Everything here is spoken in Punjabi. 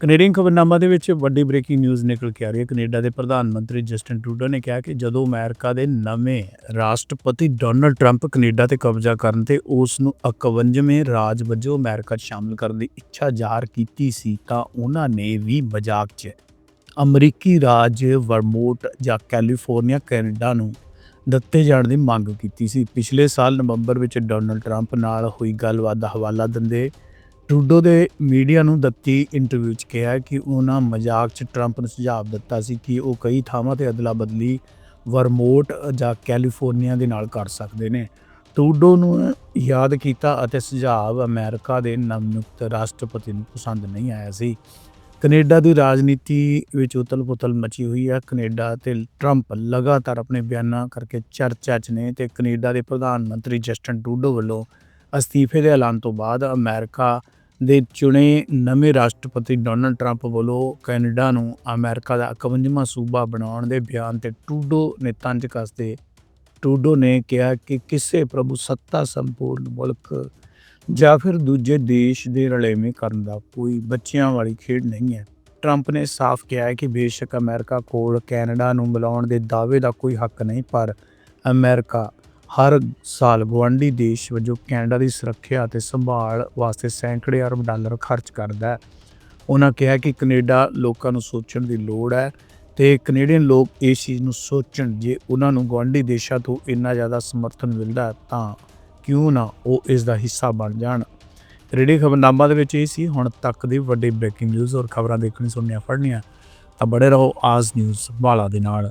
ਕੈਨੇਡੀਅਨ ਖਬਰਨਾਮਾ ਦੇ ਵਿੱਚ ਵੱਡੀ ਬ੍ਰੇਕਿੰਗ ਨਿਊਜ਼ ਨਿਕਲ ਕੇ ਆ ਰਹੀ ਹੈ। ਕੈਨੇਡਾ ਦੇ ਪ੍ਰਧਾਨ ਮੰਤਰੀ ਜਸਟਿਨ ਟਰੂਡੋ ਨੇ ਕਿਹਾ ਕਿ ਜਦੋਂ ਅਮਰੀਕਾ ਦੇ ਨਵੇਂ ਰਾਸ਼ਟਰਪਤੀ ਡੋਨਲਡ ਟਰੰਪ ਕੈਨੇਡਾ ਤੇ ਕਬਜ਼ਾ ਕਰਨ ਤੇ ਉਸ ਨੂੰ 51ਵੇਂ ਰਾਜ ਵਜੋਂ ਅਮਰੀਕਾ 'ਚ ਸ਼ਾਮਲ ਕਰਨ ਦੀ ਇੱਛਾ ਜ਼ਾਹਰ ਕੀਤੀ ਸੀ, ਤਾਂ ਉਹਨਾਂ ਨੇ ਵੀ ਮਜ਼ਾਕ 'ਚ ਅਮਰੀਕੀ ਰਾਜ ਵਰਮੋਟ ਜਾਂ ਕੈਲੀਫੋਰਨੀਆ, ਕੈਨੇਡਾ ਨੂੰ ਦਿੱਤੇ ਜਾਣ ਦੀ ਮੰਗ ਕੀਤੀ ਸੀ। ਪਿਛਲੇ ਸਾਲ ਨਵੰਬਰ ਵਿੱਚ ਡੋਨਲਡ ਟਰੰਪ ਨਾਲ ਹੋਈ ਗੱਲਬਾਤ ਦਾ ਹਵਾਲਾ ਦਿੰਦੇ ਟਰੂਡੋ ਦੇ ਮੀਡੀਆ ਨੂੰ ਦਿੱਤੀ ਇੰਟਰਵਿਊ 'ਚ ਕਿਹਾ ਕਿ ਉਹਨਾਂ ਮਜ਼ਾਕ 'ਚ ਟਰੰਪ ਨੂੰ ਸੁਝਾਅ ਦਿੱਤਾ ਸੀ ਕਿ ਉਹ ਕਈ ਥਾਵਾਂ ਤੇ ਅਦਲਾ ਬਦਲੀ ਵਰਮੋਟ ਜਾਂ ਕੈਲੀਫੋਰਨੀਆ ਦੇ ਨਾਲ ਕਰ ਸਕਦੇ ਨੇ। ਟਰੂਡੋ ਨੂੰ ਯਾਦ ਕੀਤਾ ਅਤੇ ਸੁਝਾਅ ਅਮਰੀਕਾ ਦੇ ਨਵਨਿਯੁਕਤ ਰਾਸ਼ਟਰਪਤੀ ਨੂੰ ਪਸੰਦ ਨਹੀਂ ਆਇਆ ਸੀ। ਕੈਨੇਡਾ ਦੀ ਰਾਜਨੀਤੀ ਵਿੱਚ ਉਤਲ-ਪੁਤਲ ਮਚੀ ਹੋਈ ਹੈ। ਕੈਨੇਡਾ ਤੇ ਟਰੰਪ ਲਗਾਤਾਰ ਆਪਣੇ ਬਿਆਨਾਂ ਕਰਕੇ ਚਰਚਾ 'ਚ ਨੇ ਤੇ ਕੈਨੇਡਾ ਦੇ ਪ੍ਰਧਾਨ ਮੰਤਰੀ ਜਸਟਨ ਟਰੂਡੋ ਵੱਲੋਂ ਅਸਤੀਫੇ ਦੇ ਐਲਾਨ ਤੋਂ ਬਾਅਦ ਅਮਰੀਕਾ ਦੇ ਚੁਣੇ ਨਵੇਂ ਰਾਸ਼ਟਰਪਤੀ ਡੋਨਲਡ ਟਰੰਪ ਵੱਲੋਂ ਕੈਨੇਡਾ ਨੂੰ ਅਮਰੀਕਾ ਦਾ 51ਵਾਂ ਸੂਬਾ ਬਣਾਉਣ ਦੇ ਬਿਆਨ ਤੇ ਟਰੂਡੋ ਨੇ ਤੰਜ ਕੱਸਦੇ। ਟਰੂਡੋ ਨੇ ਕਿਹਾ ਕਿ ਕਿਸੇ ਪ੍ਰਭੂ ਸੱਤਾ ਸੰਪੂਰਨ ਮੁਲਕ ਜਾਂ ਫਿਰ ਦੂਜੇ ਦੇਸ਼ ਦੇ ਰਲੇਵੇਂ ਕਰਨ ਦਾ ਕੋਈ ਬੱਚਿਆਂ ਵਾਲੀ ਖੇਡ ਨਹੀਂ ਹੈ। ਟਰੰਪ ਨੇ ਸਾਫ਼ ਕਿਹਾ ਕਿ ਬੇਸ਼ੱਕ ਅਮਰੀਕਾ ਕੋਲ ਕੈਨੇਡਾ ਨੂੰ ਮਿਲਾਉਣ ਦੇ ਦਾਅਵੇ ਦਾ ਕੋਈ ਹੱਕ ਨਹੀਂ, ਪਰ ਅਮਰੀਕਾ ਹਰ ਸਾਲ ਗੁਆਂਢੀ ਦੇਸ਼ ਵਜੋਂ ਕੈਨੇਡਾ ਦੀ ਸੁਰੱਖਿਆ ਅਤੇ ਸੰਭਾਲ ਵਾਸਤੇ ਸੈਂਕੜੇ ਅਰਬ ਡਾਲਰ ਖਰਚ ਕਰਦਾ ਹੈ। ਉਹਨਾਂ ਕਿਹਾ ਕਿ ਕੈਨੇਡਾ ਲੋਕਾਂ ਨੂੰ ਸੋਚਣ ਦੀ ਲੋੜ ਹੈ ਤੇ ਕੈਨੇਡੀਅਨ ਲੋਕ ਇਸ ਚੀਜ਼ ਨੂੰ ਸੋਚਣ, ਜੇ ਉਹਨਾਂ ਨੂੰ ਗੁਆਂਢੀ ਦੇਸ਼ਾਂ ਤੋਂ ਇੰਨਾ ਜ਼ਿਆਦਾ ਸਮਰਥਨ ਮਿਲਦਾ ਤਾਂ ਕਿਉਂ ਨਾ ਉਹ ਇਸ ਦਾ ਹਿੱਸਾ ਬਣ ਜਾਣ। ਰੇਡੀਓ ਖਬਰਨਾਮਾ ਦੇ ਵਿੱਚ ਇਹ ਸੀ, ਹੁਣ ਤੱਕ ਦੀ ਵੱਡੀ ਬ੍ਰੇਕਿੰਗ ਨਿਊਜ਼ ਔਰ ਖਬਰਾਂ ਦੇਖਣੀ ਸੁਣਨੀਆਂ ਪੜ੍ਹਨੀਆਂ ਤਾਂ ਬੜੇ ਰਹੋ ਆਜ਼ ਨਿਊਜ਼ ਵਾਲਾ ਦੇ ਨਾਲ।